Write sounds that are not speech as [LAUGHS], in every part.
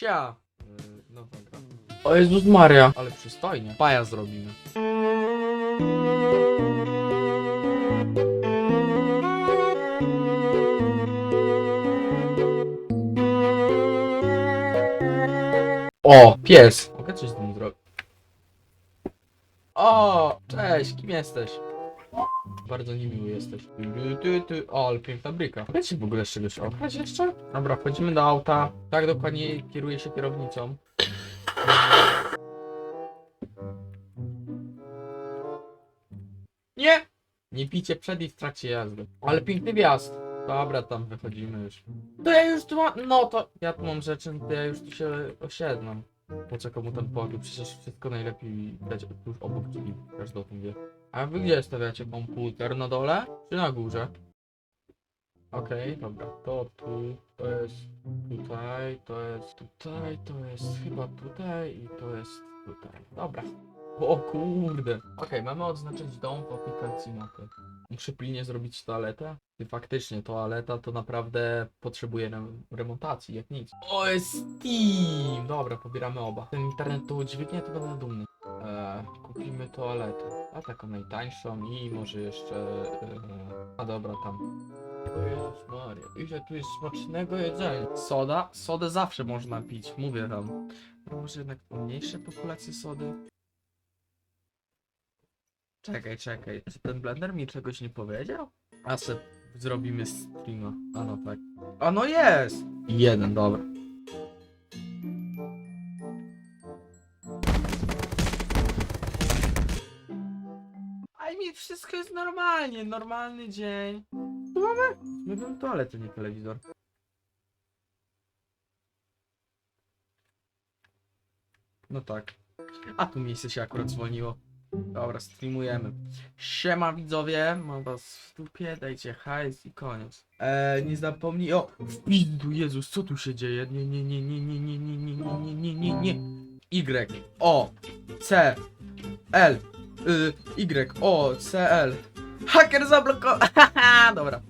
Sia! Yy, no dobra. O Jezus Maria! Ale przystojnie. Paja zrobimy. O, pies! Mogę coś z nim zrobić? O, cześć, kim jesteś? Bardzo niemiły jesteś. Tu, tu, tu. O, ale piękna bryka. Mogę w ogóle z czegoś okraść jeszcze? Dobra, wchodzimy do auta. Tak dokładnie kieruje się kierownicą. Nie! Nie picie przed i w trakcie jazdy. Ale piękny wjazd. Dobra, tam wychodzimy już. To ja już tu mam, no to ja tu mam rzeczy, to ja już tu się osiedlam. Po co komu ten pokój? Przecież wszystko najlepiej dać tuż obok drzwi. Każdy o tym wie. A wy gdzie stawiacie komputer? Na dole? Czy na górze? Okej, dobra. To tu, to jest tutaj, to jest tutaj, to jest chyba tutaj i to jest tutaj. Dobra. O kurde. Okej, mamy odznaczyć dom w aplikacji mapy. Muszę pilnie zrobić toaletę. Ty faktycznie, toaleta to naprawdę potrzebuje rem- remontacji, jak nic. O, jest Steam! Dobra, pobieramy oba. Ten internet to udźwignie, to będę dumny. Kupimy toaletę. A taką najtańszą i może jeszcze... Eee, a dobra, tam. O Jezus Maria, ile tu jest smacznego jedzenia. Soda? Sodę zawsze można pić, mówię wam. No może jednak mniejsze populacje sody? Czekaj, czekaj. Czy ten blender mi czegoś nie powiedział? A se zrobimy streama. A no tak. A no jest! Jeden, dobra. Wszystko jest normalnie, normalny dzień. Co mamy? My mamy toaletę, nie telewizor. No tak. A tu miejsce się akurat zwolniło. Dobra, streamujemy. Siema widzowie, mam was w dupie, dajcie hajs i koniec. Eee, nie zapomnij, o, w Jezus, co tu się dzieje? Nie, nie, nie, nie, nie, nie, nie, nie, nie, nie, nie, nie. Y, O, C, L, Y, Y, O, C, L. Haker zablokował, [LAUGHS] dobra.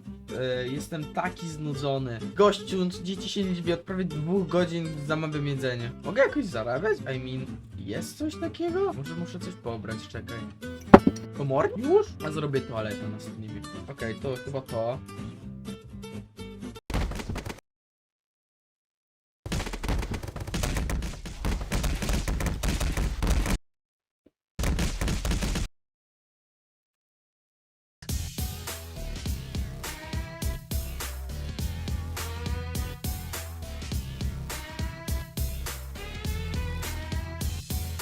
E, jestem taki znudzony. Gościu, dzieci się dziwię, od prawie dwóch godzin zamawiam jedzenie. Mogę jakoś zarabiać? I mean, jest coś takiego? Może muszę coś pobrać, czekaj. Komor? Już? A zrobię toaletę na streamie. Okej, to chyba to.